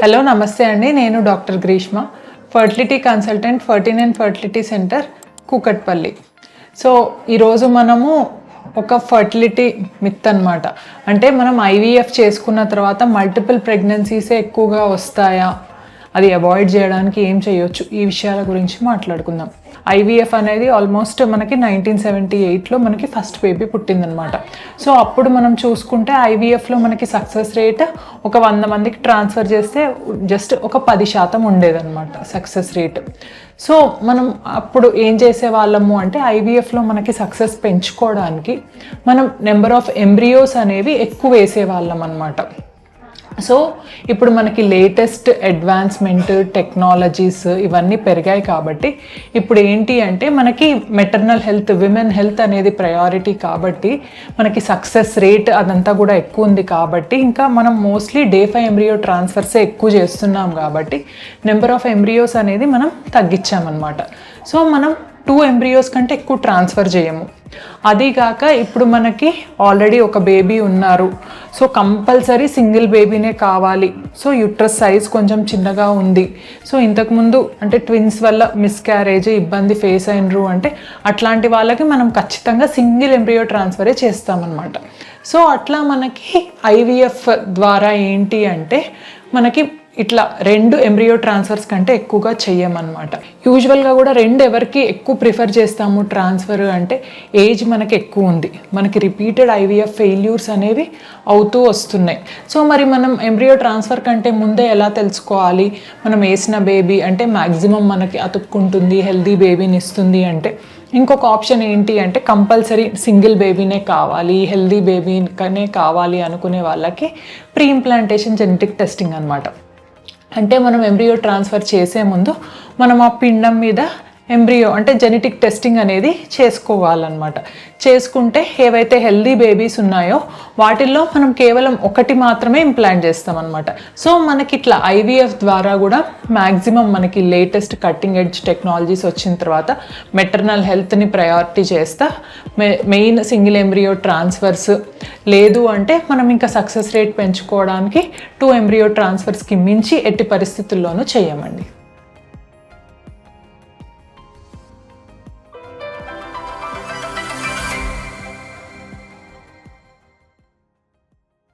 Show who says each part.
Speaker 1: Hello నమస్తే అండి. నేను doctor Greeshma fertility consultant forty nine fertility centre Kukatpally. So ఈరోజు మనము ఒక ఫర్టిలిటీ మిత్ అనమాట అంటే మనం ఐవీఎఫ్ చేసుకున్న తర్వాత మల్టిపుల్ ప్రెగ్నెన్సీసే ఎక్కువగా వస్తాయా? అది అవాయిడ్ చేయడానికి ఏం చేయొచ్చు? ఈ విషయాల గురించి మాట్లాడుకుందాం. ఐవీఎఫ్ అనేది ఆల్మోస్ట్ మనకి నైన్టీన్ సెవెంటీ ఎయిట్లో మనకి ఫస్ట్ బేబీ పుట్టిందనమాట సో అప్పుడు మనం చూసుకుంటే ఐవీఎఫ్లో మనకి సక్సెస్ రేట్ ఒక వంద మందికి ట్రాన్స్ఫర్ చేస్తే జస్ట్ ఒక పది శాతం ఉండేదన్నమాట సక్సెస్ రేట్ సో మనం అప్పుడు ఏం చేసే వాళ్ళము అంటే ఐవీఎఫ్లో మనకి సక్సెస్ పెంచుకోవడానికి మనం నెంబర్ ఆఫ్ ఎంబ్రియోస్ అనేవి ఎక్కువ వేసేవాళ్ళం అనమాట సో ఇప్పుడు మనకి లేటెస్ట్ అడ్వాన్స్మెంట్ టెక్నాలజీస్ ఇవన్నీ పెరిగాయి కాబట్టి ఇప్పుడు ఏంటి అంటే మనకి మెటర్నల్ హెల్త్ విమెన్ హెల్త్ అనేది ప్రయారిటీ కాబట్టి మనకి సక్సెస్ రేట్ అదంతా కూడా ఎక్కువ ఉంది కాబట్టి ఇంకా మనం మోస్ట్లీ డే ఫైవ్ ఎంబ్రియో ట్రాన్స్ఫర్సే ఎక్కువ చేస్తున్నాం కాబట్టి నెంబర్ ఆఫ్ ఎంబ్రియోస్ అనేది మనం తగ్గించామన్నమాట. సో మనం టూ ఎంబ్రియోస్ కంటే ఎక్కువ ట్రాన్స్ఫర్ చేయము. అదీగాక ఇప్పుడు మనకి ఆల్రెడీ ఒక బేబీ ఉన్నారు. సో కంపల్సరీ సింగిల్ బేబీనే కావాలి. సో యుట్రస్ సైజ్ కొంచెం చిన్నగా ఉంది. సో ఇంతకుముందు అంటే ట్విన్స్ వల్ల మిస్క్యారేజ్ ఇబ్బంది ఫేస్ అయినరు అంటే అట్లాంటి వాళ్ళకి మనం ఖచ్చితంగా సింగిల్ ఎంబ్రియో ట్రాన్స్ఫరే చేస్తామన్నమాట. సో అట్లా మనకి ఐవీఎఫ్ ద్వారా ఏంటి అంటే మనకి ఇట్లా రెండు ఎంబ్రియో ట్రాన్స్ఫర్స్ కంటే ఎక్కువగా చెయ్యమన్నమాట. యూజువల్గా కూడా రెండు ఎవరికి ఎక్కువ ప్రిఫర్ చేస్తాము ట్రాన్స్ఫర్ అంటే ఏజ్ మనకి ఎక్కువ ఉంది. మనకి రిపీటెడ్ ఐవీఎఫ్ ఫెయిల్యూర్స్ అనేవి అవుతూ వస్తున్నాయి. సో మరి మనం ఎంబ్రియో ట్రాన్స్ఫర్ కంటే ముందే ఎలా తెలుసుకోవాలి? మనం వేసిన బేబీ అంటే మ్యాక్సిమం మనకి అతుక్కుంటుంది హెల్దీ బేబీని ఇస్తుంది అంటే ఇంకొక ఆప్షన్ ఏంటి అంటే కంపల్సరీ సింగిల్ బేబీనే కావాలి హెల్దీ బేబీనే కావాలి అనుకునే వాళ్ళకి ప్రీ ఇంప్లాంటేషన్ జెనెటిక్ టెస్టింగ్ అనమాట అంటే మనం ఎంబ్రియో ట్రాన్స్ఫర్ చేసే ముందు మనం ఆ పిండం మీద ఎంబ్రియో అంటే జెనెటిక్ టెస్టింగ్ అనేది చేసుకోవాలన్నమాట. చేసుకుంటే ఏవైతే హెల్దీ బేబీస్ ఉన్నాయో వాటిల్లో మనం కేవలం ఒకటి మాత్రమే ఇంప్లాంట్ చేస్తామన్నమాట. సో మనకి ఇట్లా ఐవీఎఫ్ ద్వారా కూడా మ్యాక్సిమం మనకి లేటెస్ట్ కట్టింగ్ ఎడ్జ్ టెక్నాలజీస్ వచ్చిన తర్వాత మెటర్నల్ హెల్త్ని ప్రయారిటీ చేస్తా. మెయిన్ సింగిల్ ఎంబ్రియో ట్రాన్స్ఫర్స్ లేదు అంటే మనం ఇంకా సక్సెస్ రేట్ పెంచుకోవడానికి టూ ఎంబ్రియో ట్రాన్స్ఫర్స్కి మించి ఎట్టి పరిస్థితుల్లోనూ చేయమండి